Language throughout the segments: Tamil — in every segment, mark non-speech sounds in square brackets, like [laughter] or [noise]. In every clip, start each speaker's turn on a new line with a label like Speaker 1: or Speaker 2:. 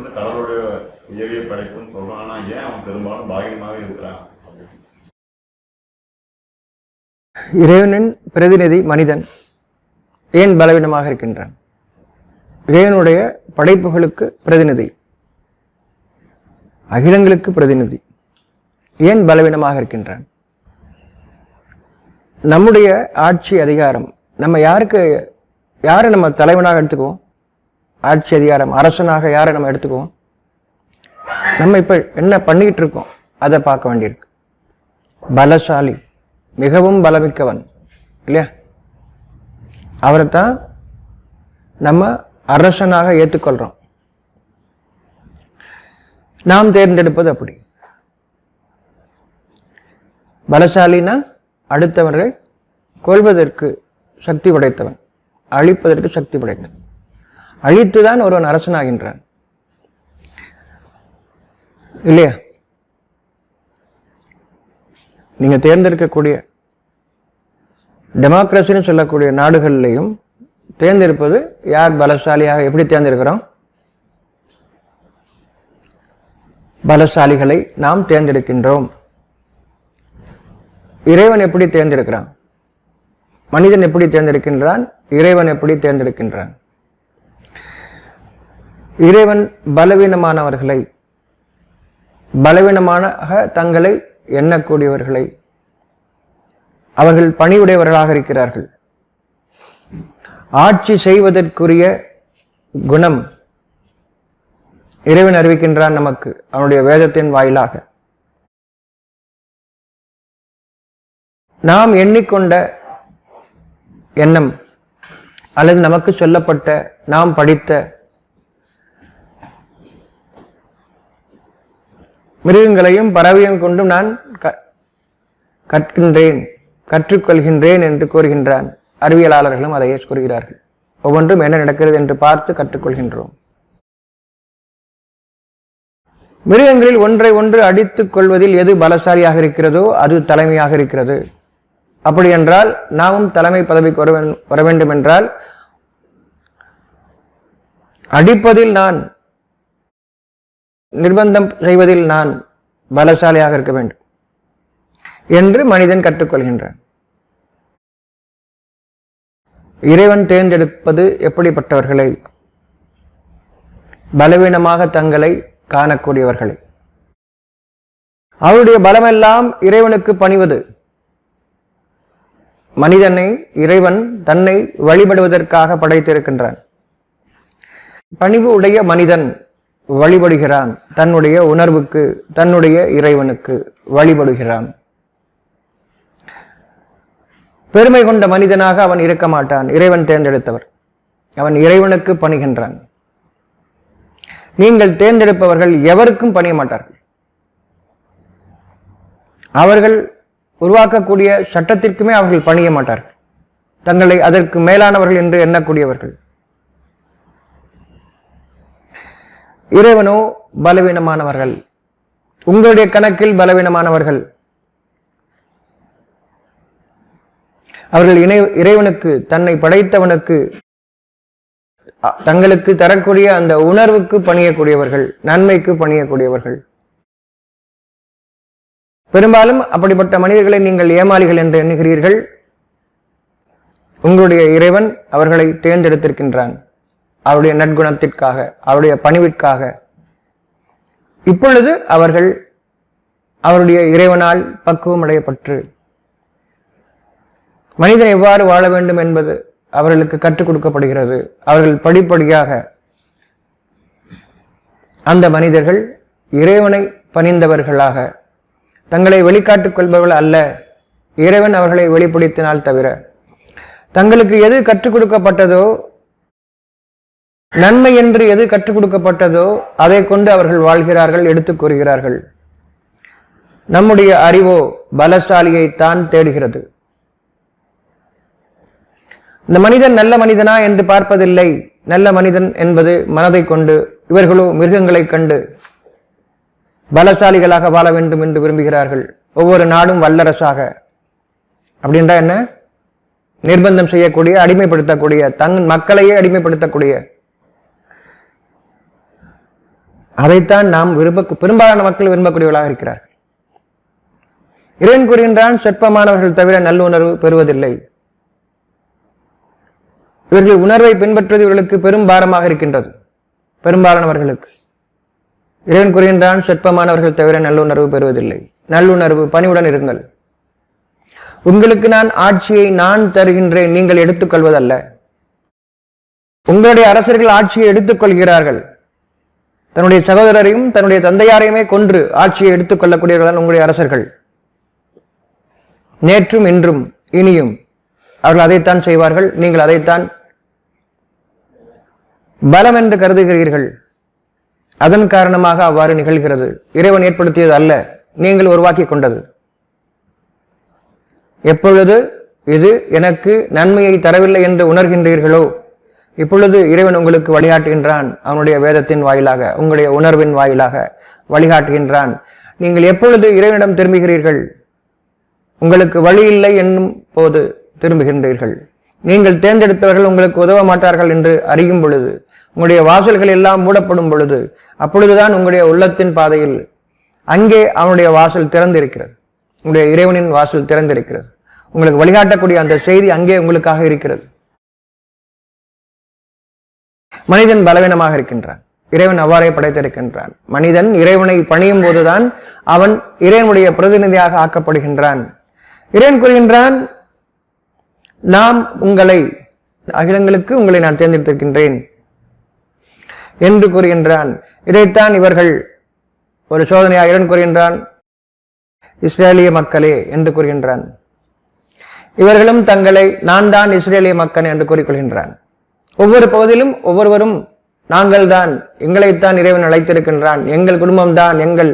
Speaker 1: வந்து கடவுளுடைய உயரிய படைப்புன்னு சொல்றான் ஆனா ஏன் அவன் பெரும்பாலும் பாகியமாவே இருக்கிறான்?
Speaker 2: இறைவனின் பிரதிநிதி மனிதன் ஏன் பலவீனமாக இருக்கின்றான்? இறைவனுடைய படைப்புகளுக்கு பிரதிநிதி அகிலங்களுக்கு பிரதிநிதி ஏன் பலவீனமாக இருக்கின்றான்? நம்முடைய ஆட்சி அதிகாரம் நம்ம யாருக்கு யாரை நம்ம தலைவனாக எடுத்துக்குவோம்? ஆட்சி அதிகாரம் அரசனாக யாரை நம்ம எடுத்துக்குவோம்? நம்ம இப்ப என்ன பண்ணிக்கிட்டு இருக்கோம்? அதை பார்க்க வேண்டியிருக்கு. பலசாலி மிகவும் பலமிக்கவன் இல்லையா? அவரை தான் நம்ம அரசனாக ஏற்றுக்கொள்கிறோம் நாம் தேர்ந்தெடுப்பது அப்படி. பலசாலினா அடுத்தவரை கொள்வதற்கு சக்தி உடைத்தவன் அழிப்பதற்கு சக்தி உடைத்தவன். அழித்துதான் ஒருவன் அரசனாகின்றான். இல்லையா? நீங்க தேர்ந்தெடுக்கக்கூடிய டெமோக்ரஸின்னு சொல்லக்கூடிய நாடுகள்லையும் தேர்ந்தெடுப்பது யார் பலசாலியாக எப்படி தேர்ந்தெடுக்கிறோம்? பலசாலிகளை நாம் தேர்ந்தெடுக்கின்றோம். இறைவன் எப்படி தேர்ந்தெடுக்கிறான்? மனிதன் எப்படி தேர்ந்தெடுக்கின்றான்? இறைவன் எப்படி தேர்ந்தெடுக்கின்றான்? இறைவன் பலவீனமானவர்களை பலவீனமாக தங்களை எண்ணக்கூடியவர்களை அவர்கள் பணிவுடையவர்களாக இருக்கிறார்கள். ஆட்சி செய்வதற்குரிய குணம் இறைவன் அறிவிக்கின்றான் நமக்கு அவனுடைய வேதத்தின் வாயிலாக. நாம் எண்ணிக்கொண்ட எண்ணம் அல்லது நமக்கு சொல்லப்பட்ட நாம் படித்த மிருகங்களையும் பறவையும் கொண்டும் நான் க- கற்கின்றேன் கற்றுக்கொள்கின்றேன் என்று கூறுகின்றான். அறிவியலாளர்களும் அதையே கூறுகிறார்கள். ஒவ்வொன்றும் என்ன நடக்கிறது என்று பார்த்து கற்றுக்கொள்கின்றோம். மிருகங்களில் ஒன்றை ஒன்று அடித்துக் கொள்வதில் எது பலசாலியாக இருக்கிறதோ அது தலைமையாக இருக்கிறது. அப்படி என்றால் நாமும் தலைமை பதவிக்கு வர வேண்டும் என்றால் அடிப்பதில் நான் நிர்பந்தம் செய்வதில் நான் பலசாலியாக இருக்க வேண்டும் என்று மனிதன் கற்றுக்கொள்கின்றான். இறைவன் தேர்ந்தெடுப்பது எப்படிப்பட்டவர்களை? பலவீனமாக தங்களை காணக்கூடியவர்களை. அவருடைய பலமெல்லாம் இறைவனுக்கு பணிவது. மனிதனை இறைவன் தன்னை வழிபடுவதற்காக படைத்திருக்கின்றான். பணிவு உடைய மனிதன் வழிபடுகிறான். தன்னுடைய உணர்வுக்கு தன்னுடைய இறைவனுக்கு வழிபடுகிறான். பெருமை கொண்ட மனிதனாக அவன் இருக்க மாட்டான். இறைவன் தேர்ந்தெடுத்தவர். அவன் இறைவனுக்கு பணிகின்றான். நீங்கள் தேர்ந்தெடுப்பவர்கள் எவருக்கும் பணிய மாட்டார்கள். அவர்கள் உருவாக்கக்கூடிய சட்டத்திற்குமே அவர்கள் பணிய மாட்டார்கள். தங்களை அதற்கு மேலானவர்கள் என்று எண்ணக்கூடியவர்கள். இறைவனோ பலவீனமானவர்கள். உங்களுடைய கணக்கில் பலவீனமானவர்கள். அவர்கள் இணை இறைவனுக்கு தன்னை படைத்தவனுக்கு தங்களுக்கு தரக்கூடிய அந்த உணர்வுக்கு பணியக்கூடியவர்கள் நன்மைக்கு பணியக்கூடியவர்கள். பெரும்பாலும் அப்படிப்பட்ட மனிதர்களை நீங்கள் ஏமாளிகள் என்று எண்ணுகிறீர்கள். உங்களுடைய இறைவன் அவர்களை தேர்ந்தெடுத்திருக்கின்றான். அவருடைய நற்குணத்திற்காக அவருடைய பணிவிற்காக. இப்பொழுது அவர்கள் அவருடைய இறைவனால் பக்குவம் அடையப்பட்டு மனிதன் எவ்வாறு வாழ வேண்டும் என்பது அவர்களுக்கு கற்றுக் கொடுக்கப்படுகிறது. அவர்கள் படிப்படியாக அந்த மனிதர்கள் இறைவனை பணிந்தவர்களாக தங்களை வெளிக்காட்டுக் கொள்பவர்கள் அல்ல இறைவன் அவர்களை வெளிப்படுத்தினால் தவிர. தங்களுக்கு எது கற்றுக் கொடுக்கப்பட்டதோ நன்மை என்று எது கற்றுக் கொடுக்கப்பட்டதோ அதை கொண்டு அவர்கள் வாழ்கிறார்கள் எடுத்துக் கூறுகிறார்கள். நம்முடைய அறிவோ பலசாலியை தான் தேடுகிறது. இந்த மனிதன் நல்ல மனிதனா என்று பார்ப்பதில்லை. நல்ல மனிதன் என்பது மனதை கொண்டு இவர்களோ மிருகங்களைக் கண்டு பலசாலிகளாக வாழ வேண்டும் என்று விரும்புகிறார்கள். ஒவ்வொரு நாடும் வல்லரசாக. அப்படின்றா என்ன? நிர்பந்தம் செய்யக்கூடிய அடிமைப்படுத்தக்கூடிய தங் மக்களையே அடிமைப்படுத்தக்கூடிய அதைத்தான் நாம் விரும்ப பெரும்பாலான மக்கள் விரும்பக்கூடியவர்களாக இருக்கிறார்கள். இறைவன் கூறுகின்றான் சொற்பமானவர்கள் தவிர நல்லுணர்வு பெறுவதில்லை. இவர்கள் உணர்வை பின்பற்றுவது இவர்களுக்கு பெரும் பாரமாக இருக்கின்றது. பெரும்பாலானவர்களுக்கு. இறைவன் கூறுகின்றான் சொற்பமானவர்கள் தவிர நல்லுணர்வு பெறுவதில்லை. நல்லுணர்வு பணிவுடன் இருங்கள். உங்களுக்கு நான் ஆட்சியை நான் தருகின்றேன் நீங்கள் எடுத்துக்கொள்வதல்ல. உங்களுடைய அரசர்கள் ஆட்சியை எடுத்துக்கொள்கிறார்கள். தன்னுடைய சகோதரரையும் தன்னுடைய தந்தையாரையுமே கொன்று ஆட்சியை எடுத்துக்கொள்ளக்கூடியவர்கள் உங்களுடைய அரசர்கள். நேற்றும் இன்றும் இனியும் அவர்கள் அதைத்தான் செய்வார்கள். நீங்கள் அதைத்தான் பலம் என்று கருதுகிறீர்கள். அதன் காரணமாக அவ்வாறு நிகழ்கிறது. இறைவன் ஏற்படுத்தியது அல்ல. நீங்கள் உருவாக்கி கொண்டது. எப்பொழுது இது எனக்கு நன்மையை தரவில்லை என்று உணர்கின்றீர்களோ இப்பொழுது இறைவன் உங்களுக்கு வழிகாட்டுகின்றான் அவனுடைய வேதத்தின் வாயிலாக உங்களுடைய உணர்வின் வாயிலாக வழிகாட்டுகின்றான். நீங்கள் எப்பொழுது இறைவனிடம் திரும்புகிறீர்கள்? உங்களுக்கு வழி இல்லை என்னும் போது திரும்புகின்றீர்கள். நீங்கள் தேர்ந்தெடுத்தவர்கள் உங்களுக்கு உதவ மாட்டார்கள் என்று அறியும் பொழுது உங்களுடைய வாசல்கள் எல்லாம் மூடப்படும் பொழுது அப்பொழுதுதான் உங்களுடைய உள்ளத்தின் பாதையில் அங்கே அவனுடைய வாசல் திறந்திருக்கிறது. உங்களுடைய இறைவனின் வாசல் திறந்திருக்கிறது. உங்களுக்கு வழிகாட்டக்கூடிய அந்த செய்தி அங்கே உங்களுக்காக இருக்கிறது. மனிதன் பலவீனமாக இருக்கின்றான். இறைவன் அவ்வாறே படைத்திருக்கின்றான். மனிதன் இறைவனை பணியும் போதுதான் அவன் இறைவனுடைய பிரதிநிதியாக ஆக்கப்படுகின்றான். இறைவன் கூறுகின்றான் நாம் உங்களை அகிலங்களுக்கு உங்களை நான் தேர்ந்தெடுத்திருக்கின்றேன் என்று கூறுகின்றான். இதைத்தான் இவர்கள் ஒரு சோதனையாக இறைவன் கூறுகின்றான். இஸ்ரேலிய மக்களே என்று கூறுகின்றான். இவர்களும் தங்களை நான் தான் இஸ்ரேலிய மக்கள் என்று கூறிக்கொள்கின்றான். ஒவ்வொரு பகுதியிலும் ஒவ்வொருவரும் நாங்கள் தான் எங்களைத்தான் இறைவன் அழைத்திருக்கின்றான் எங்கள் குடும்பம்தான் எங்கள்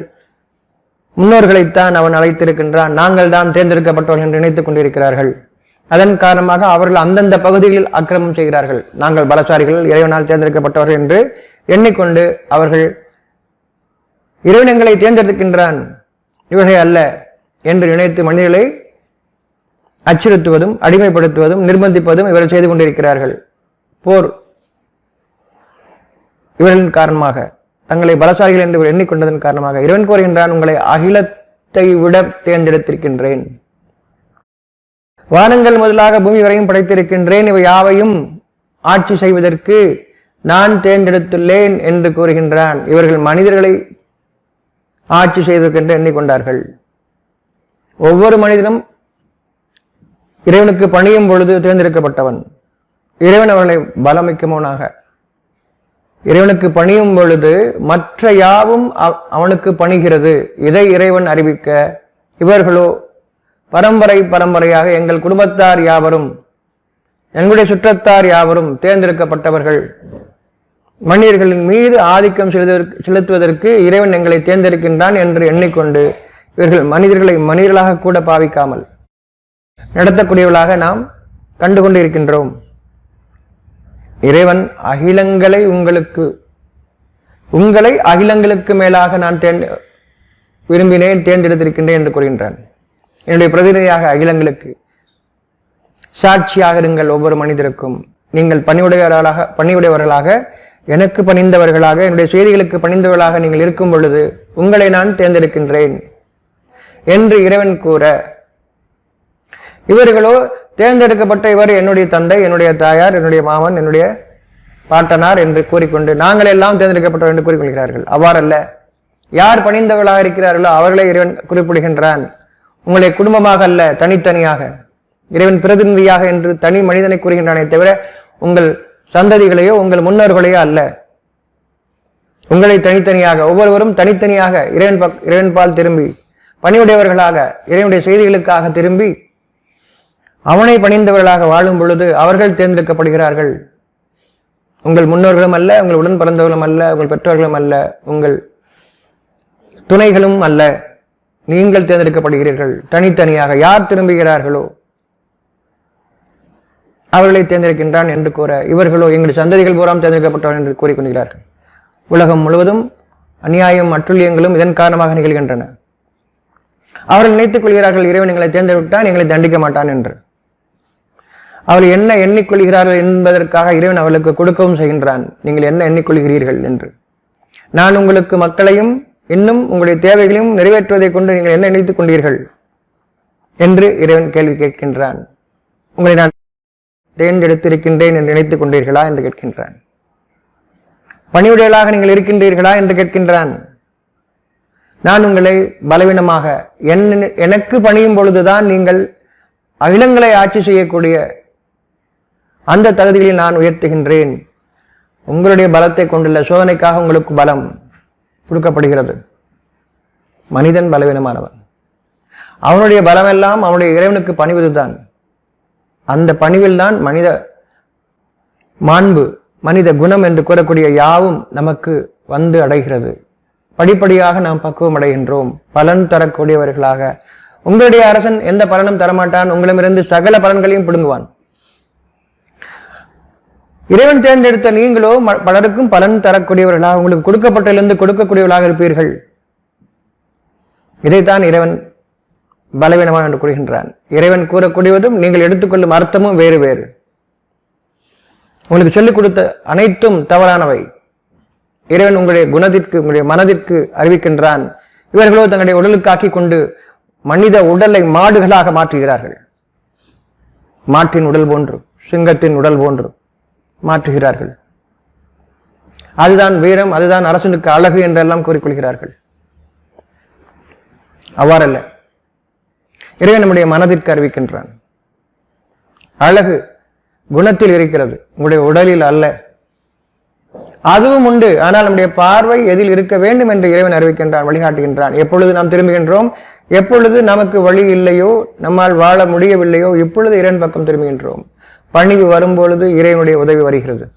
Speaker 2: முன்னோர்களைத்தான் அவன் அழைத்திருக்கின்றான் நாங்கள் தான் தேர்ந்தெடுக்கப்பட்டவர்கள் என்று நினைத்துக் கொண்டிருக்கிறார்கள். அதன் காரணமாக அவர்கள் அந்தந்த பகுதிகளில் அக்கிரமம் செய்கிறார்கள். நாங்கள் பலசாரிகள் இறைவனால் தேர்ந்தெடுக்கப்பட்டவர்கள் என்று எண்ணிக்கொண்டு அவர்கள் இறைவனங்களை தேர்ந்தெடுக்கின்றான் இவர்கள் அல்ல என்று நினைத்து மனிதர்களை அச்சுறுத்துவதும் அடிமைப்படுத்துவதும் நிர்பந்திப்பதும் இவர்கள் செய்து கொண்டிருக்கிறார்கள். போர். இவர்களின் காரணமாக தங்களை பலசாலிகள் என்று எண்ணிக்கொண்டதன் காரணமாக இறைவன் கோருகின்றான் உங்களை அகிலத்தை விட தேர்ந்தெடுத்திருக்கின்றேன். வானங்கள் முதலாக பூமி வரையும் படைத்திருக்கின்றேன் இவை யாவையும் ஆட்சி செய்வதற்கு நான் தேர்ந்தெடுத்துள்ளேன் என்று கூறுகின்றான். இவர்கள் மனிதர்களை ஆட்சி செய்வதற்கென்று எண்ணிக்கொண்டார்கள். ஒவ்வொரு மனிதனும் இறைவனுக்கு பணியும் பொழுது தேர்ந்தெடுக்கப்பட்டவன். இறைவன் அவர்களை பலமிக்கமவனாக இறைவனுக்கு பணியும் பொழுது மற்ற யாவும் அவனுக்கு பணிகிறது. இதை இறைவன் அறிவிக்க இவர்களோ பரம்பரை பரம்பரையாக எங்கள் குடும்பத்தார் யாவரும் எங்களுடைய சுற்றத்தார் யாவரும் தேர்ந்தெடுக்கப்பட்டவர்கள். மனிதர்களின் மீது ஆதிக்கம் செலுத்துவதற்கு செலுத்துவதற்கு இறைவன் எங்களை தேர்ந்தெடுக்கின்றான் என்று எண்ணிக்கொண்டு இவர்கள் மனிதர்களை மனிதர்களாக கூட பாவிக்காமல் நடத்தக்கூடியவர்களாக நாம் கண்டுகொண்டு இருக்கின்றோம் இறைவன் அகிலங்களை உங்களுக்கு உங்களை அகிலங்களுக்கு மேலாக நான் தேர்ந்து விரும்பினேன் தேர்ந்தெடுத்திருக்கின்றேன் என்று கூறுகின்றான். என்னுடைய பிரதிநிதியாக அகிலங்களுக்கு சாட்சியாக இருங்கள் ஒவ்வொரு மனிதருக்கும். நீங்கள் பணியுடையவர்களாக பணியுடையவர்களாக எனக்கு பணிந்தவர்களாக என்னுடைய செய்திகளுக்கு பணிந்தவர்களாக நீங்கள் இருக்கும் பொழுது உங்களை நான் தேர்ந்தெடுக்கின்றேன் என்று இறைவன் கூற இவர்களோ தேர்ந்தெடுக்கப்பட்ட இவர் என்னுடைய தந்தை என்னுடைய தாயார் என்னுடைய மாமன் என்னுடைய பாட்டனார் என்று கூறிக்கொண்டு நாங்கள் எல்லாம் தேர்ந்தெடுக்கப்பட்டோம் என்று கூறிக்கொள்கிறார்கள். அவ்வாறல்ல. யார் பணிந்தவர்களாக இருக்கிறார்களோ அவர்களை இறைவன் குறிப்பிடுகின்றான். உங்களை குடும்பமாக அல்ல தனித்தனியாக. இறைவன் பிரதிநிதியாக என்று தனி மனிதனை கூறுகின்றானே தவிர உங்கள் சந்ததிகளையோ உங்கள் முன்னோர்களையோ அல்ல. உங்களை தனித்தனியாக ஒவ்வொருவரும் தனித்தனியாக இறைவன் பக் இறைவன் பால் திரும்பி பணியுடையவர்களாக இறைவனுடைய செய்திகளுக்காக திரும்பி அவனை பணிந்தவர்களாக வாழும் பொழுது அவர்கள் தேர்ந்தெடுக்கப்படுகிறார்கள். உங்கள் முன்னோர்களும் அல்ல உங்கள் உடன் பிறந்தவர்களும் அல்ல உங்கள் பெற்றோர்களும் அல்ல உங்கள் துணைகளும் அல்ல. நீங்கள் தேர்ந்தெடுக்கப்படுகிறீர்கள். தனித்தனியாக யார் திரும்புகிறார்களோ அவர்களை தேர்ந்தெடுக்கின்றான் என்று கூற இவர்களோ எங்கள் சந்ததிகள் பூராம் தேர்ந்தெடுக்கப்பட்டவர்கள் என்று கூறிக்கொள்கிறார்கள் உலகம் முழுவதும் அநியாயம் அற்றுள்ளியங்களும் இதன் காரணமாக நிகழ்கின்றன. அவர்கள் நினைத்துக் கொள்கிறார்கள் இறைவன் எங்களை தேர்ந்தெடுத்தான் எங்களை தண்டிக்க மாட்டான் என்று. அவள் என்ன எண்ணிக்கொள்கிறார்கள் என்பதற்காக இறைவன் அவளுக்கு கொடுக்கவும் செய்கின்றான். நீங்கள் என்ன எண்ணிக்கொள்கிறீர்கள் என்று. நான் உங்களுக்கு மக்களையும் இன்னும் உங்களுடைய தேவைகளையும் நிறைவேற்றுவதை கொண்டு நீங்கள் என்ன நினைத்துக் கொண்டீர்கள்? என்று இறைவன் கேள்வி கேட்கின்றான். உங்களை நான் தேர்ந்தெடுத்திருக்கின்றேன் என்று நினைத்துக் கொண்டீர்களா என்று கேட்கின்றான். பணிவுடையலாக நீங்கள் இருக்கின்றீர்களா என்று கேட்கின்றான். நான் உங்களை பலவீனமாக என்- எனக்கு பணியும் பொழுதுதான் நீங்கள் அகிலங்களை ஆட்சி செய்யக்கூடிய அந்த தகுதிகளில் நான் உயர்த்துகின்றேன். உங்களுடைய பலத்தை கொண்டுள்ள சோதனைக்காக உங்களுக்கு பலம் கொடுக்கப்படுகிறது. மனிதன் பலவீனமானவன். அவனுடைய பலமெல்லாம் அவனுடைய இறைவனுக்கு பணிவதுதான். அந்த பணிவில் தான் மனித மாண்பு மனித குணம் என்று கூறக்கூடிய யாவும் நமக்கு வந்து அடைகிறது. படிப்படியாக நாம் பக்குவம் அடைகின்றோம். பலன் தரக்கூடியவர்களாக. உங்களுடைய அரசன் எந்த பலனும் தரமாட்டான். உங்களிடமிருந்து சகல பலன்களையும் பிடுங்குவான். இறைவன் தேர்ந்தெடுத்த நீங்களோ ம- பலருக்கும் பலன் தரக்கூடியவர்களாக உங்களுக்கு கொடுக்கப்பட்டிலிருந்து கொடுக்கக்கூடியவர்களாக இருப்பீர்கள். இதைத்தான் இறைவன் பலவீனமான என்று கூறுகின்றான். இறைவன் கூறக்கூடியதும் நீங்கள் எடுத்துக்கொள்ளும் அர்த்தமும் வேறு வேறு. உங்களுக்கு சொல்லிக் கொடுத்த அனைத்தும் தவறானவை. இறைவன் உங்களுடைய குணத்திற்கு உங்களுடைய மனதிற்கு அறிவிக்கின்றான். இவர்களோ தங்களுடைய உடலுக்கு கொண்டு மனித உடலை மாடுகளாக மாற்றுகிறார்கள். மாட்டின் உடல் போன்று சிங்கத்தின் உடல் போன்று. மாற்றுகிறார்கள். அதுதான் வீரம் அதுதான் அரசனுக்கு அழகு என்றெல்லாம் கூறிக்கொள்கிறார்கள். அவ்வாறல்ல. இறைவன் நம்முடைய மனதிற்கு அறிவிக்கின்றான். அழகு குணத்தில் இருக்கிறது. உங்களுடைய உடலில் அல்ல. அதுவும் உண்டு. ஆனால் நம்முடைய பார்வை எதில் இருக்க வேண்டும் என்று இறைவன் அறிவிக்கின்றான் வழிகாட்டுகின்றான். எப்பொழுது நாம் திரும்புகின்றோம் எப்பொழுது நமக்கு வழி இல்லையோ நம்மால் வாழ முடியவில்லையோ இப்பொழுது இறைவன் பக்கம் திரும்புகின்றோம். பணிவு வரும்பொழுது இறைவனுடைய உதவி வருகிறது.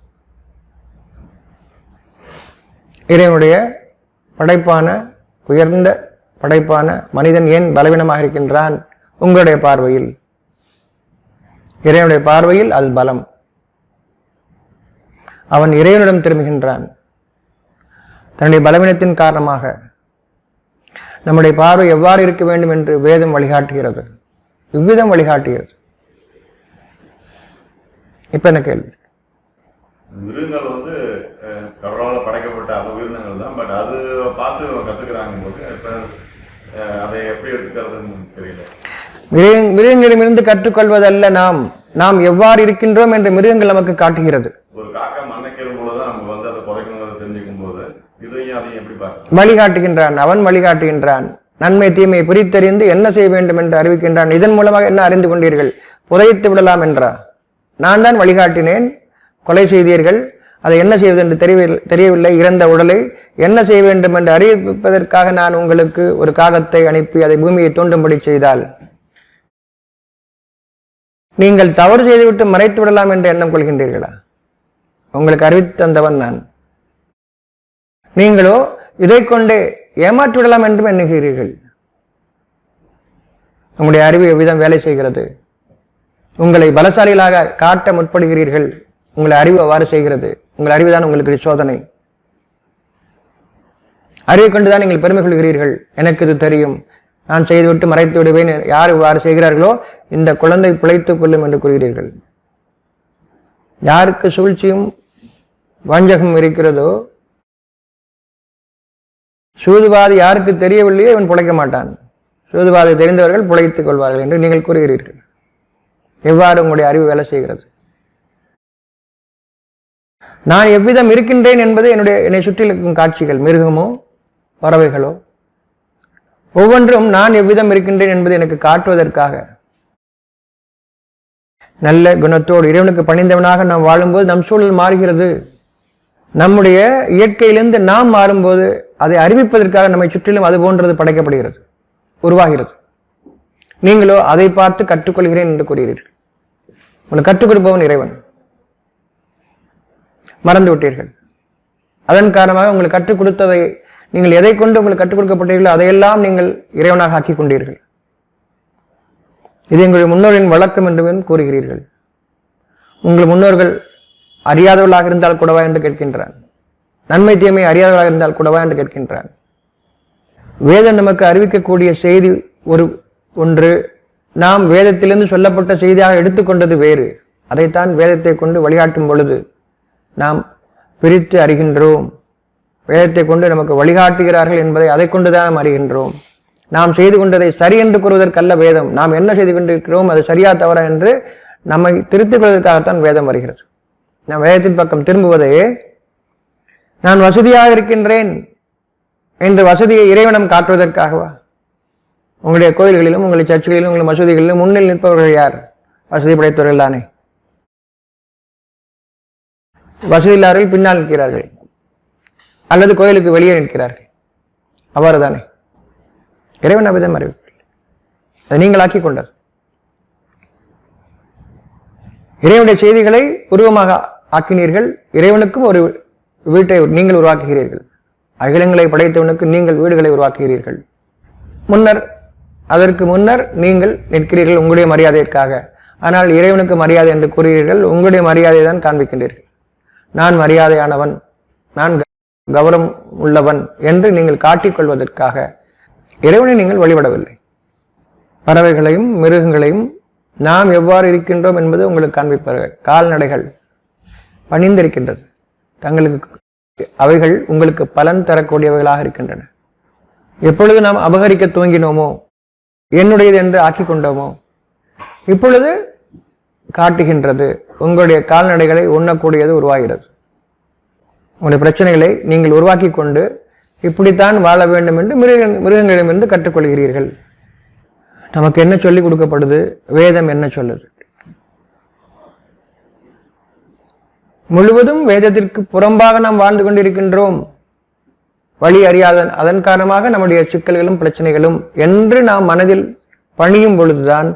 Speaker 2: இறைவனுடைய படைப்பான உயர்ந்த படைப்பான மனிதன் ஏன் பலவீனமாக இருக்கின்றான்? உங்களுடைய பார்வையில். இறைவனுடைய பார்வையில் அது பலம். அவன் இறைவனிடம் திரும்புகின்றான். தன்னுடைய பலவீனத்தின் காரணமாக. நம்முடைய பார்வை எவ்வாறு இருக்க வேண்டும் என்று வேதம் வழிகாட்டுகிறது. இவ்விதம் வழிகாட்டுகிறது. இப்ப என்ன கேள்வி?
Speaker 1: மிருகங்கள் வந்து கடவுளால் படைக்கப்பட்ட அந்த உயிரினங்கள் தான் பட் அது பார்த்து கத்துக்கிறாங்க போது இப்ப அஹ், அதை எப்படி எடுத்துக்கிறதுன்னு தெரியல.
Speaker 2: மிருக- மிருகங்களிடமிருந்து கற்றுக்கொள்வதல்ல நாம் நாம் எவ்வாறு இருக்கின்றோம் என்று மிருகங்கள் நமக்கு காட்டுகிறது.
Speaker 1: ஒரு காக்கா மண்ணை கீறும் போது நம்ம வந்து அதை புதைக்கணுங்கிறத தெரிஞ்சுக்கும் போது இதையும் அதையும் எப்படி பார்க்க
Speaker 2: வழிகாட்டுகின்றான் அவன் வழிகாட்டுகின்றான். நன்மை தீமை பிரித்தறிந்து என்ன செய்ய வேண்டும் என்று அறிவிக்கின்றான். இதன் மூலமாக என்ன அறிந்து கொண்டீர்கள்? புதைத்து விடலாம் என்றா? நான் தான் வழிகாட்டினேன். கொலை செய்தீர்கள். அதை என்ன செய்வது என்று தெரியவில்லை தெரியவில்லை. இறந்த உடலை என்ன செய்ய வேண்டும் என்று அறிவிப்பதற்காக நான் உங்களுக்கு ஒரு காகத்தை அனுப்பி அதை பூமியை தோண்டும்படி செய்தால் நீங்கள் தவறு செய்துவிட்டு மறைத்து விடலாம் என்று எண்ணம் கொள்கின்றீர்களா? உங்களுக்கு அறிவித்து தந்தவன் நான். நீங்களோ இதை கொண்டே ஏமாற்றி விடலாம் என்றும் எண்ணுகிறீர்கள். உங்களுடைய அறிவு எவ்விதம் வேலை செய்கிறது? உங்களை பலசாலிகளாக காட்ட முற்படுகிறீர்கள். உங்களை அறிவு அவ்வாறு செய்கிறது. உங்கள் அறிவுதான் உங்களுக்கு சோதனை. அறிவை கொண்டுதான் நீங்கள் பெருமை கொள்கிறீர்கள். எனக்கு இது தெரியும். நான் செய்துவிட்டு மறைத்து விடுவேன். யார் இவ்வாறு செய்கிறார்களோ இந்த குழந்தை பிழைத்துக் கொள்ளும் என்று கூறுகிறீர்கள். யாருக்கு சூழ்ச்சியும் வஞ்சகம் இருக்கிறதோ சூதுபாதி யாருக்கு தெரியவில்லையோ இவன் பிழைக்க மாட்டான். சூதுபாதை தெரிந்தவர்கள் பிழைத்துக் கொள்வார்கள் என்று நீங்கள் கூறுகிறீர்கள். எவ்வாறு உங்களுடைய அறிவு வேலை செய்கிறது? நான் எவ்விதம் இருக்கின்றேன் என்பது என்னுடைய என்னை சுற்றி இருக்கும் காட்சிகள் மிருகமோ பறவைகளோ ஒவ்வொன்றும் நான் எவ்விதம் இருக்கின்றேன் என்பதை எனக்கு காட்டுவதற்காக. நல்ல குணத்தோடு இறைவனுக்கு பணிந்தவனாக நாம் வாழும்போது நம் சூழல் மாறுகிறது. நம்முடைய இயற்கையிலிருந்து நாம் மாறும்போது அதை அறிவிப்பதற்காக நம்மை சுற்றிலும் அது போன்றது படைக்கப்படுகிறது உருவாகிறது. நீங்களோ அதை பார்த்து கற்றுக்கொள்கிறேன் என்று கூறுகிறீர்கள். உங்களுக்கு கற்றுக் கொடுப்பவன் இறைவன். மறந்து விட்டீர்கள் அதன் காரணமாக உங்களுக்கு கற்றுக் கொடுத்ததை நீங்கள் எதை கொண்டு உங்களுக்கு கற்றுக் கொடுக்கப்பட்டீர்களோ அதையெல்லாம் நீங்கள் இறைவனாக ஆக்கிக் கொண்டீர்கள் இது எங்களுடைய முன்னோரின் வழக்கம் என்று கூறுகிறீர்கள். உங்கள் முன்னோர்கள் அறியாதவர்களாக இருந்தால் கூடவா என்று கேட்கின்றான். நன்மை தீமை அறியாதவர்களாக இருந்தால் கூடவா என்று கேட்கின்றான். வேதம் நமக்கு அறிவிக்கக்கூடிய செய்தி ஒரு ஒன்று நாம் வேதத்திலிருந்து சொல்லப்பட்ட செய்தியாக எடுத்துக்கொண்டது வேறு. அதைத்தான் வேதத்தை கொண்டு வழிகாட்டும் பொழுது நாம் பிரித்து அறிகின்றோம். வேதத்தை கொண்டு நமக்கு வழிகாட்டுகிறார்கள் என்பதை அதை கொண்டுதான் அறிகின்றோம். நாம் செய்து கொண்டதை சரி என்று கூறுவதற்கல்ல வேதம். நாம் என்ன செய்து கொண்டிருக்கிறோம் அது சரியா தவறா என்று நம்மை திருத்திக் கொள்வதற்காகத்தான் வேதம் வருகிறது. நாம் வேதத்தின் பக்கம் திரும்புவதே நான் வசதியாக இருக்கின்றேன் என்று வசதியை இறைவனம் காட்டுவதற்காகவா? உங்களுடைய கோயில்களிலும் உங்களுடைய சர்ச்சுகளிலும் உங்களுடைய மசூதிகளிலும் முன்னில் நிற்பவர்கள் யார்? வசதி படைத்தவர்கள் தானே. வசதி இல்லாதவர்கள் பின்னால் நிற்கிறார்கள். அல்லது கோயிலுக்கு வெளியே நிற்கிறார்கள். அவ்வாறு தானே இறைவன் அபிதம் அறிவிப்பு அதை நீங்கள் ஆக்கிக் கொண்டார். இறைவனுடைய செய்திகளை உருவமாக ஆக்கினீர்கள். இறைவனுக்கும் ஒரு வீட்டை நீங்கள் உருவாக்குகிறீர்கள். அகிலங்களை படைத்தவனுக்கு நீங்கள் வீடுகளை உருவாக்குகிறீர்கள். முன்னர் அதற்கு முன்னர் நீங்கள் நிற்கிறீர்கள் உங்களுடைய மரியாதைக்காக. ஆனால் இறைவனுக்கு மரியாதை என்று கூறுகிறீர்கள் உங்களுடைய மரியாதை தான் காண்பிக்கின்றீர்கள். நான் மரியாதையானவன் நான் க- கௌரவம் உள்ளவன் என்று நீங்கள் காட்டிக்கொள்வதற்காக. இறைவனை நீங்கள் வழிபடவில்லை. பறவைகளையும் மிருகங்களையும் நாம் எவ்வாறு இருக்கின்றோம் என்பது உங்களுக்கு காண்பிப்பார்கள் கால்நடைகள் பணிந்திருக்கின்றது. தங்களுக்கு அவைகள் உங்களுக்கு பலன் தரக்கூடியவைகளாக இருக்கின்றன. எப்பொழுது நாம் அபகரிக்க துவங்கினோமோ என்னுடையது என்று ஆக்கி கொண்டோமோ இப்பொழுது காட்டுகின்றது உங்களுடைய கால்நடைகளை உண்ணக்கூடியது உருவாகிறது. உங்களுடைய பிரச்சனைகளை நீங்கள் உருவாக்கி கொண்டு இப்படித்தான் வாழ வேண்டும் என்று மிருக மிருகங்களிடமிருந்து கற்றுக்கொள்கிறீர்கள். நமக்கு என்ன சொல்லிக் கொடுக்கப்படுது? வேதம் என்ன சொல்லுது? முழுவதும் வேதத்திற்கு புறம்பாக நாம் வாழ்ந்து கொண்டிருக்கின்றோம். வழி அறியாத அதன் காரணமாக நம்முடைய சிக்கல்களும் பிரச்சனைகளும் என்று நாம் மனதில் பணியும் பொழுதுதான்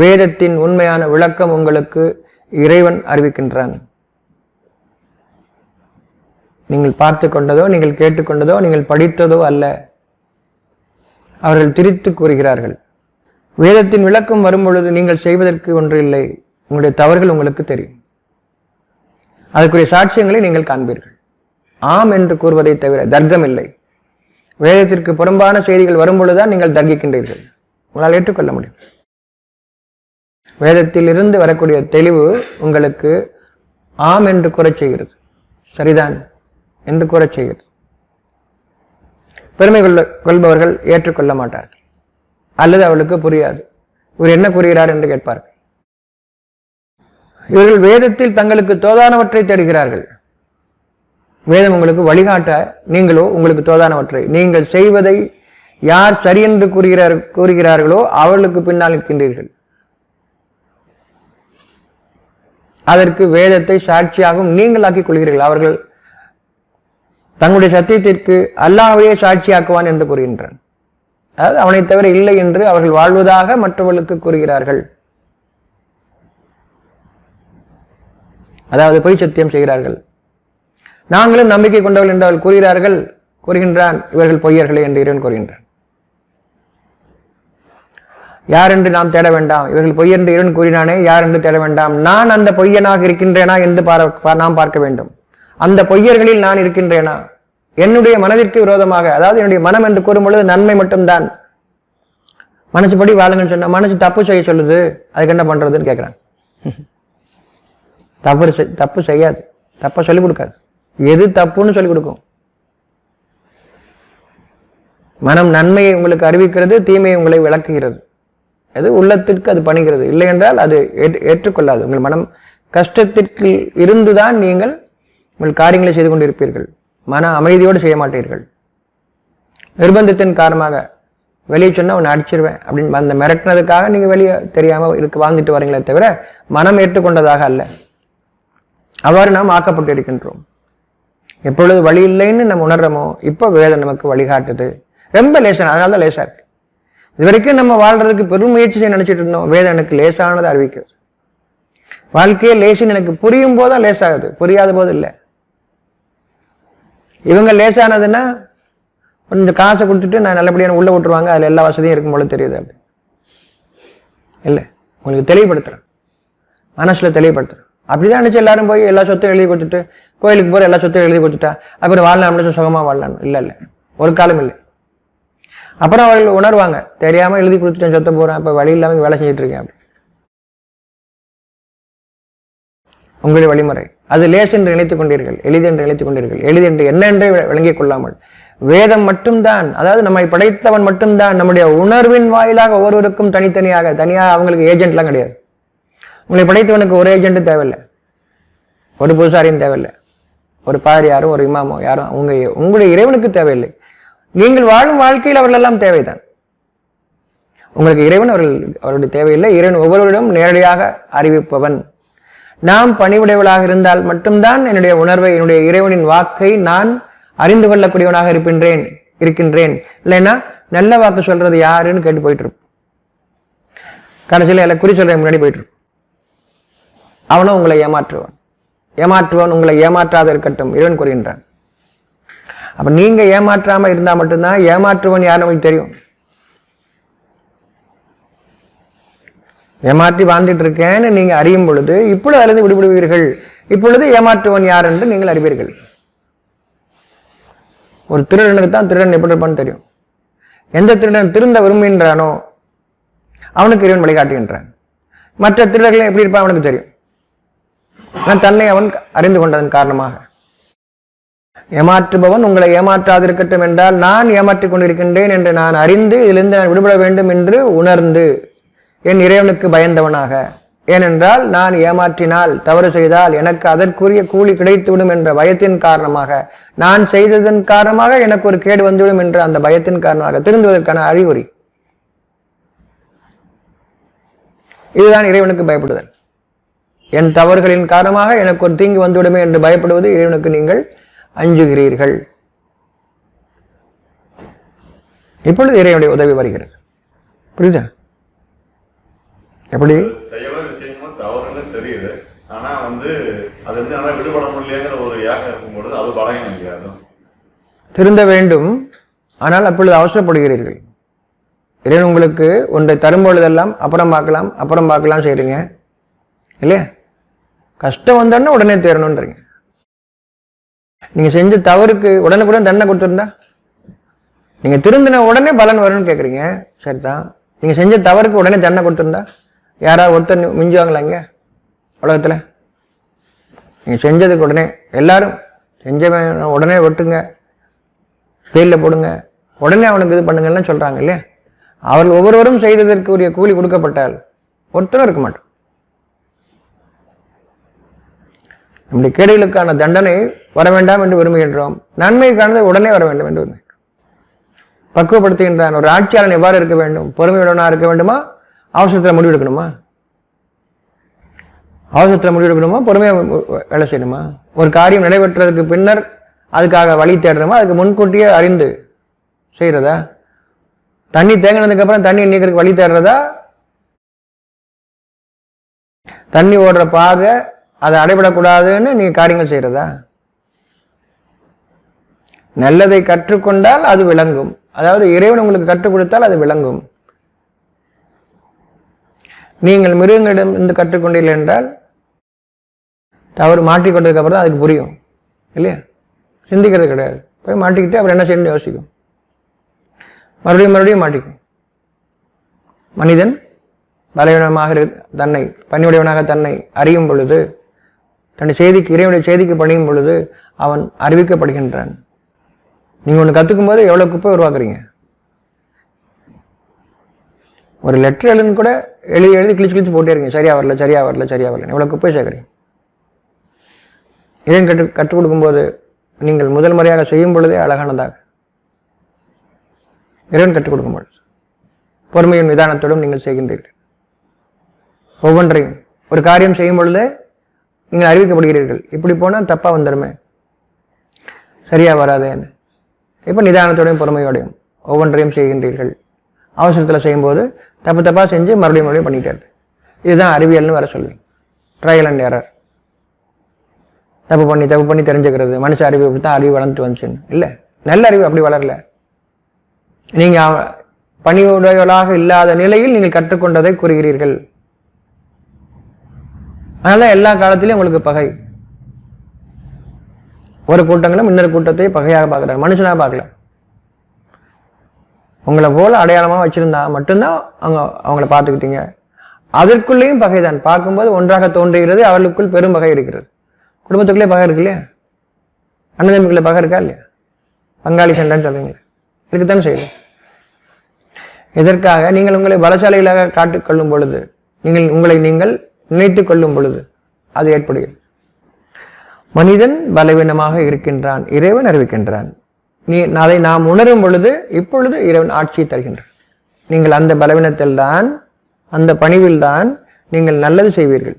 Speaker 2: வேதத்தின் உண்மையான விளக்கம் உங்களுக்கு இறைவன் அறிவிக்கின்றான். நீங்கள் பார்த்து கொண்டதோ நீங்கள் கேட்டுக்கொண்டதோ நீங்கள் படித்ததோ அல்ல. அவர்கள் திரித்து கூறுகிறார்கள். வேதத்தின் விளக்கம் வரும்பொழுது நீங்கள் செய்வதற்கு ஒன்று இல்லை. உங்களுடைய தவறுகள் உங்களுக்கு தெரியும். அதற்குரிய சாட்சியங்களை நீங்கள் காண்பீர்கள். ஆம் என்று கூறுவதை தவிர தர்க்கம் இல்லை வேதத்திற்கு புறம்பான செய்திகள் வரும்பொழுதுதான் நீங்கள் தர்கிக்கின்றீர்கள் உங்களால் ஏற்றுக்கொள்ள முடியும். வேதத்தில் இருந்து வரக்கூடிய தெளிவு உங்களுக்கு ஆம் என்று கூறச் செய்கிறது. சரிதான் என்று கூறச் செய்கிறது. பெருமை கொள்ள கொள்பவர்கள் ஏற்றுக்கொள்ள மாட்டார்கள். அல்லது அவளுக்கு புரியாது. இவர் என்ன கூறுகிறார் என்று கேட்பார்கள். இவர்கள் வேதத்தில் தங்களுக்கு தோதானவற்றை தேடுகிறார்கள். வேதம் உங்களுக்கு வழிகாட்ட நீங்களோ உங்களுக்கு தோதானவற்றை. நீங்கள் செய்வதை யார் சரி என்று கூறுகிறார் கூறுகிறார்களோ அவர்களுக்கு பின்னால் நிற்கின்றீர்கள். அதற்கு வேதத்தை சாட்சியாகவும் நீங்கள் ஆக்கிக் கொள்கிறீர்கள். அவர்கள் தங்களுடைய சத்தியத்திற்கு அல்லாஹையே சாட்சியாக்குவான் என்று கூறுகின்றான் அதாவது அவனை தவிர இல்லை என்று அவர்கள் வாழ்வதாக மற்றவர்களுக்கு கூறுகிறார்கள். அதாவது பொய் சத்தியம் செய்கிறார்கள். நாங்களும் நம்பிக்கை கொண்டவர்கள் என்று அவள் கூறுகிறார்கள். கூறுகின்றான் இவர்கள் பொய்யர்களே என்று இறைவன் கூறுகின்றான். யார் என்று நாம் தேட வேண்டாம். இவர்கள் பொய் என்று இறைவன் கூறினானே யார் என்று தேட வேண்டாம். நான் அந்த பொய்யனாக இருக்கின்றேனா? என்று பார- பா- நாம் பார்க்க வேண்டும். அந்த பொய்யர்களில் நான் இருக்கின்றேனா? என்னுடைய மனதிற்கு விரோதமாக அதாவது என்னுடைய மனம் என்று கூறும் பொழுது நன்மை மட்டும்தான். மனசுபடி வாழுங்கன்னு சொன்ன மனசு தப்பு செய்ய சொல்லுது அதுக்கு என்ன பண்ணுறதுன்னு கேட்குறான் [laughs] தப்பு செய்- தப்பு செய்யாது. தப்பை சொல்லிக் கொடுக்காது. எது தப்புன்னு சொல்லிக் கொடுக்கும். மனம் நன்மையை உங்களுக்கு அறிவிக்கிறது தீமையை உங்களை விளக்குகிறது. அது உள்ளத்திற்கு அது பணிகிறது. இல்லை என்றால் அது ஏற்று- ஏற்றுக்கொள்ளாது. உங்கள் மனம் கஷ்டத்திற்கு இருந்துதான் நீங்கள் உங்கள் காரியங்களை செய்து கொண்டிருப்பீர்கள். மன அமைதியோடு செய்ய மாட்டீர்கள். நிர்பந்தத்தின் காரணமாக வெளியே சொன்னா உன்னை அடிச்சிருவேன் அப்படின்னு அந்த மிரட்டினதுக்காக நீங்க வெளியே தெரியாம இருக்கு வாழ்ந்துட்டு வரீங்களே தவிர மனம் ஏற்றுக்கொண்டதாக அல்ல. அவ்வாறு நாம் ஆக்கப்பட்டு இருக்கின்றோம் எப்பொழுது வழி இல்லைன்னு நம்ம உணர்றோமோ இப்போ வேதம் நமக்கு வழிகாட்டுது. ரொம்ப லேசான அதனால தான் லேசா இருக்கு. இது வரைக்கும் நம்ம வாழ்றதுக்கு பெரும் முயற்சி செய்ய நினைச்சிட்டு இருந்தோம். வேதம் எனக்கு லேசானதை அறிவிக்கிறது. வாழ்க்கையே லேசுன்னு எனக்கு புரியும் போதுதான் லேசாகுது. புரியாத போது இல்லை. இவங்க லேசானதுன்னா கொஞ்சம் காசை கொடுத்துட்டு நான் நல்லபடியான உள்ள விட்டுருவாங்க. அதுல எல்லா வசதியும் இருக்கும் போல தெரியுது அப்படி. இல்லை. உங்களுக்கு தெளிவுபடுத்துறேன். மனசுல தெளிவுபடுத்துறேன். அப்படிதான் நினைச்சு எல்லாரும் போய் எல்லா சொத்தையும் எழுதி கொடுத்துட்டு கோயிலுக்கு போகிற எல்லா சொத்தையும் எழுதி கொடுத்துட்டா. அப்புறம் வாழலாம் அப்படின்னு சுகமாக வாழலாம். இல்லை இல்லை. ஒரு காலம் இல்லை. அப்புறம் அவர்கள் உணர்வாங்க தெரியாமல் எழுதி கொடுத்துட்டேன் சொத்த போகிறேன் இப்போ வழி இல்லாமல் வேலை செஞ்சுட்டு இருக்கேன் அப்படி உங்களுடைய வழிமுறை. அது லேஸ் என்று நினைத்துக் கொண்டீர்கள் எளிது என்று நினைத்துக் கொண்டீர்கள். எளிது என்று என்ன என்றே விளங்கிக் கொள்ளாமல். வேதம் மட்டும்தான் அதாவது நம்மை படைத்தவன் மட்டும்தான் நம்முடைய உணர்வின் வாயிலாக ஒவ்வொருவருக்கும் தனித்தனியாக தனியாக அவங்களுக்கு ஏஜென்ட்லாம் கிடையாது. உங்களை படைத்தவனுக்கு ஒரு ஏஜென்ட்டு தேவையில்லை. ஒரு பூசாரியும் தேவையில்லை. ஒரு பாதிரியாரும் ஒரு இமாமோ யாரும் உங்க உங்களுடைய இறைவனுக்கு தேவையில்லை. நீங்கள் வாழும் வாழ்க்கையில் அவர்களெல்லாம் தேவைதான். உங்களுக்கு இறைவன் அவர்கள் அவருடைய தேவையில்லை. இறைவன் ஒவ்வொருவரிடம் நேரடியாக அறிவிப்பவன். நாம் பணிவுடையவளாக இருந்தால் மட்டும்தான் என்னுடைய உணர்வை என்னுடைய இறைவனின் வாக்கை நான் அறிந்து கொள்ளக்கூடியவனாக இருக்கின்றேன் இருக்கின்றேன். இல்லைன்னா நல்ல வாக்கு சொல்றது யாருன்னு கேட்டு போயிட்டு இருப்போம் கடைசியில் எல்லாம் குறி சொல்றேன் முன்னாடி போயிட்டு இருப்போம் அவனும் உங்களை ஏமாற்றுவான். ஏமாற்றுவன் உங்களை ஏமாற்றாத இருக்கட்டும் இறைவன் கூறுகின்றான். அப்ப நீங்க ஏமாற்றாம இருந்தா மட்டும்தான் ஏமாற்றுவன் யார் நம்மளுக்கு தெரியும். ஏமாற்றி வாழ்ந்துட்டு இருக்கேன்னு நீங்க அறியும் பொழுது இப்பொழுது அறிந்து விடுபடுவீர்கள். இப்பொழுது ஏமாற்றுவன் யார் என்று நீங்கள் அறிவீர்கள். ஒரு திருடனுக்கு தான் திருடன் எப்படி இருப்பான்னு தெரியும். எந்த திருடன் திருந்த விரும்புகின்றானோ அவனுக்கு இறைவன் வழிகாட்டுகின்றான். மற்ற திருடர்கள் எப்படி இருப்பான் அவனுக்கு தெரியும். நான் தன்னை அவன் அறிந்து கொண்டதன் காரணமாக. ஏமாற்றுபவன் உங்களை ஏமாற்றாதிருக்கட்டும் என்றால் நான் ஏமாற்றிக் கொண்டிருக்கின்றேன் என்று நான் அறிந்து இதிலிருந்து நான் விடுபட வேண்டும் என்று உணர்ந்து என் இறைவனுக்கு பயந்தவனாக. ஏனென்றால் நான் ஏமாற்றினால் தவறு செய்தால் எனக்கு அதற்குரிய கூலி கிடைத்துவிடும் என்ற பயத்தின் காரணமாக நான் செய்ததன் காரணமாக எனக்கு ஒரு கேடு வந்துவிடும் என்ற அந்த பயத்தின் காரணமாக திருந்துவதற்கான அறிகுறி. இதுதான் இறைவனுக்கு பயப்படுதல். என் தவறுகளின் காரணமாக எனக்கு ஒரு தீங்கு வந்துவிடுமே என்று பயப்படுவது இறைவனுக்கு நீங்கள் அஞ்சுகிறீர்கள். இப்பொழுது இறைவனுடைய உதவி வருகிறது. புரியுதா? எப்படி?
Speaker 1: செய்யலாம் விஷயமும் தவறுன்னு தெரியுது. ஆனா வந்து அது வந்து ஆனா விடுபட முடியலைங்கிற ஒரு ஏக்கம் இருக்கும் பொழுது அது பழகின இல்லையா அதுவும்
Speaker 2: திருந்த வேண்டும். ஆனால் அப்பொழுது அவசரப்படுகிறீர்கள். இறைவன் உங்களுக்கு ஒன்றை தரும் பொழுதெல்லாம் அப்புறம் பார்க்கலாம் அப்புறம் பார்க்கலாம் செய்றீங்க இல்லையா? கஷ்டம் வந்தோடனே உடனே தேரணுன்றீங்க நீங்கள் செஞ்ச தவறுக்கு உடனுக்குடன் தண்டனை கொடுத்துருந்தா? நீங்கள் திருந்தின உடனே பலன் வரும்னு கேட்குறீங்க சரிதான் நீங்கள் செஞ்ச தவறுக்கு உடனே தண்டனை கொடுத்துருந்தா? யாராவது ஒருத்தர் மிஞ்சுவாங்களா இங்கே? உலகத்தில்? நீங்கள் செஞ்சதுக்கு உடனே எல்லாரும் செஞ்சவன் உடனே வெட்டுங்க. ஜெயிலில் போடுங்க. உடனே அவனுக்கு இது பண்ணுங்கன்னு சொல்கிறாங்க இல்லையா? அவர்கள் ஒவ்வொருவரும் செய்ததற்குரிய கூலி கொடுக்கப்பட்டால் ஒருத்தரும் இருக்க மாட்டோம். நம்முடைய கேடுகளுக்கான தண்டனை வர வேண்டாம் என்று விரும்புகின்றோம். நன்மைக்கானது உடனே வர வேண்டும் என்று விரும்புகின்றோம். பக்குவப்படுத்துகின்றான். ஒரு ஆட்சியாளன் எவ்வாறு இருக்க வேண்டும்? பொறுமையுடனாக இருக்க வேண்டுமா? அவசரத்தில் முடிவெடுக்கணுமா? அவசரத்தில் முடிவெடுக்கணுமா? பொறுமையாக வேலை செய்யணுமா? ஒரு காரியம் நடைபெற்றதுக்கு பின்னர் அதுக்காக வழி தேடுறோமா? அதுக்கு முன்கூட்டியே அறிந்து செய்கிறதா தண்ணி தேங்கினதுக்கப்புறம் தண்ணி நீக்கிறதுக்கு வழி தேடுறதா? தண்ணி ஓடுற பாதை அதை அடைபடக்கூடாதுன்னு நீங்கள் காரியங்கள் செய்கிறதா நல்லதை கற்றுக்கொண்டால் அது விளங்கும். அதாவது இறைவன் உங்களுக்கு கற்றுக் கொடுத்தால் அது விளங்கும். நீங்கள் மிருகங்களிடம் இருந்து கற்றுக்கொண்டீர்கள் என்றால் தவறு மாட்டிக்கொண்டதுக்கப்புறம் தான் அதுக்கு புரியும். இல்லையா? சிந்திக்கிறது கிடையாது. போய் மாட்டிக்கிட்டு அப்புறம் என்ன செய்யணும்னு யோசிக்கும். மறுபடியும் மறுபடியும் மாட்டிக்கும். மனிதன் பலவீனமாக இரு- தன்னை பணியுடையவனாக தன்னை அறியும் பொழுது தன் செய்திக்கு இறைவனுடைய செய்திக்கு பணியும் பொழுது அவன் அறிவிக்கப்படுகின்றான். நீங்கள் ஒன்று கத்துக்கும் போது எவ்வளோ குப்பை உருவாக்குறீங்க? ஒரு லெட்டர் எழுதுன்னு கூட எழுதி எழுதி கிழிச்சு கிழிச்சு போட்டே இருக்கீங்க. சரியாக வரல சரியாக வரல சரியா வரல. எவ்வளோ குப்பை சேர்க்குறீங்க? இறைவன் கற்று கற்றுக் கொடுக்கும்போது நீங்கள் முதல் முறையாக செய்யும் பொழுதே அழகானதாக. இறைவன் கற்றுக் கொடுக்கும் பொழுது பொறுமையும் நிதானத்தோடும் நீங்கள் செய்கின்றீர்கள். ஒவ்வொன்றையும் ஒரு காரியம் செய்யும் பொழுது நீங்கள் அறிவிக்கப்படுகிறீர்கள். இப்படி போனால் தப்பாக வந்துடுமே. சரியாக வராதேன்னு. இப்போ நிதானத்தோடையும் பொறுமையோடையும் ஒவ்வொன்றையும் செய்கின்றீர்கள். அவசரத்தில் செய்யும்போது தப்பு தப்பாக செஞ்சு மறுபடியும் மறுபடியும் பண்ணிட்டே இதுதான் அறிவியல்னு வர சொல்லி ட்ரையல் அண்ட் எரர் தப்பு பண்ணி தப்பு பண்ணி தெரிஞ்சுக்கிறது. மனுஷ அறிவு இப்படி தான் அறிவு வளர்ந்துட்டு வந்துச்சுன்னு. இல்லை நல்ல அறிவு அப்படி வளரல. நீங்கள் பணி பணியுடையவளாக இல்லாத நிலையில் நீங்கள் கற்றுக்கொண்டதை கூறுகிறீர்கள். அதனால எல்லா காலத்திலையும் உங்களுக்கு பகை. ஒரு கூட்டங்களும் இன்னொரு கூட்டத்தை பகையாக பார்க்குறாங்க. மனுஷனாக பார்க்கல. உங்களை போல அடையாளமாக வச்சுருந்தா மட்டும்தான் அவங்க அவங்கள பார்த்துக்கிட்டீங்க. அதற்குள்ளேயும் பகைதான். பார்க்கும்போது ஒன்றாக தோன்றுகிறது. அவர்களுக்குள் பெரும் பகை இருக்கிறது. குடும்பத்துக்குள்ளே பகை இருக்கு இல்லையா? அண்ணதம்பிக்குள்ள பகை இருக்கா இல்லையா? பங்காளி சண்டைன்னு சொல்கிறீங்களே இருக்குத்தானே செய்யுது இதற்காக நீங்கள் உங்களை பலசாலிகளாக காட்டிக்கொள்ளும் பொழுது நீங்கள் உங்களை நீங்கள் நினைத்து கொள்ளும் பொழுது அது ஏற்படுகிறது. மனிதன் பலவீனமாக இருக்கின்றான் இறைவன் அறிவிக்கின்றான். நீ அதை நாம் உணரும் பொழுது இப்பொழுது இறைவன் ஆட்சியை தருகின்றான். நீங்கள் அந்த பலவீனத்தில் தான் அந்த பணிவில் தான் நீங்கள் நல்லது செய்வீர்கள்.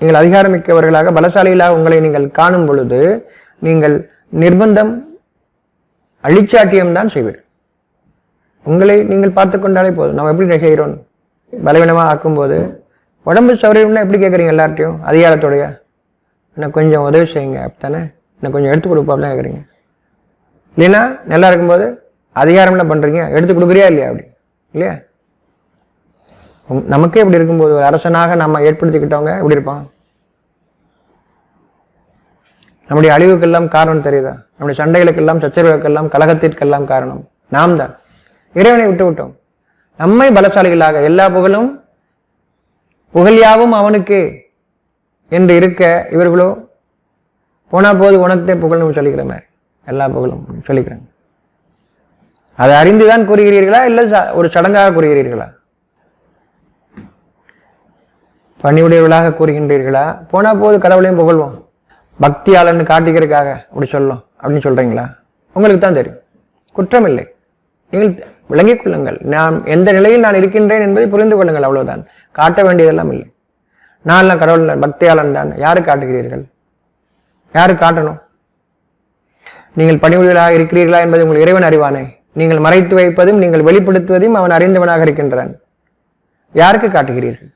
Speaker 2: நீங்கள் அதிகாரமிக்கவர்களாக பலசாலிகளாக உங்களை நீங்கள் காணும் பொழுது நீங்கள் நிர்பந்தம் அழிச்சாட்டியம் தான் செய்வீர்கள். உங்களை நீங்கள் பார்த்து கொண்டாலே போதும். நம்ம எப்படி செய்கிறோம் பலவீனமாக ஆக்கும்போது உடம்பு சௌரியம்னா எப்படி கேட்குறீங்க எல்லார்ட்டையும்? அதிகாரத்தோடைய? இன்னும் கொஞ்சம் உதவி செய்யுங்க அப்படித்தானே? இன்னும் கொஞ்சம் எடுத்து கொடுப்பாப்லாம் கேட்குறீங்க இல்லைன்னா நல்லா இருக்கும்போது அதிகாரம்லாம் பண்ணுறீங்க எடுத்து கொடுக்குறியா இல்லையா அப்படி? இல்லையா? நமக்கே இப்படி இருக்கும்போது ஒரு அரசனாக நம்ம ஏற்படுத்திக்கிட்டவங்க எப்படி இருப்பான் நம்முடைய அழிவுக்கெல்லாம் காரணம் தெரியுதா? நம்முடைய சண்டைகளுக்கெல்லாம் சச்சரவுக்கெல்லாம் கலகத்திற்கெல்லாம் காரணம். நாம் தான் இறைவனை விட்டு விட்டோம் நம்மை பலசாலிகளாக எல்லா புகழும் புகழியாவும் அவனுக்கு என்று இருக்க இவர்களோ போனால் போது உனக்கே புகழ்னு சொல்லிக்கிற மாதிரி. எல்லா புகழும் சொல்லிக்கிறாங்க அதை அறிந்துதான் கூறுகிறீர்களா? இல்லை ச- ஒரு சடங்காக கூறுகிறீர்களா? பணிவுடையவர்களாக கூறுகின்றீர்களா? போனால் போது கடவுளையும் புகழ்வோம். பக்தியாளன்னு காட்டிக்கிறதுக்காக அப்படி சொல்லும். அப்படின்னு சொல்றீங்களா? உங்களுக்கு தான் தெரியும். குற்றம் இல்லை நீங்கள் விளங்கிக் கொள்ளுங்கள். நாம் எந்த நிலையில் நான் இருக்கின்றேன் என்பதை புரிந்து கொள்ளுங்கள் அவ்வளவுதான். காட்ட வேண்டியதெல்லாம் இல்லை. நான் கடவுள் பக்தியாளன் தான். யாரு காட்டுகிறீர்கள்? யாரு காட்டணும்? நீங்கள் பணிபுரிகளாக இருக்கிறீர்களா என்பது உங்கள் இறைவன் அறிவானே. நீங்கள் மறைத்து வைப்பதும் நீங்கள் வெளிப்படுத்துவதையும் அவன் அறிந்தவனாக இருக்கின்றான். யாருக்கு காட்டுகிறீர்கள்?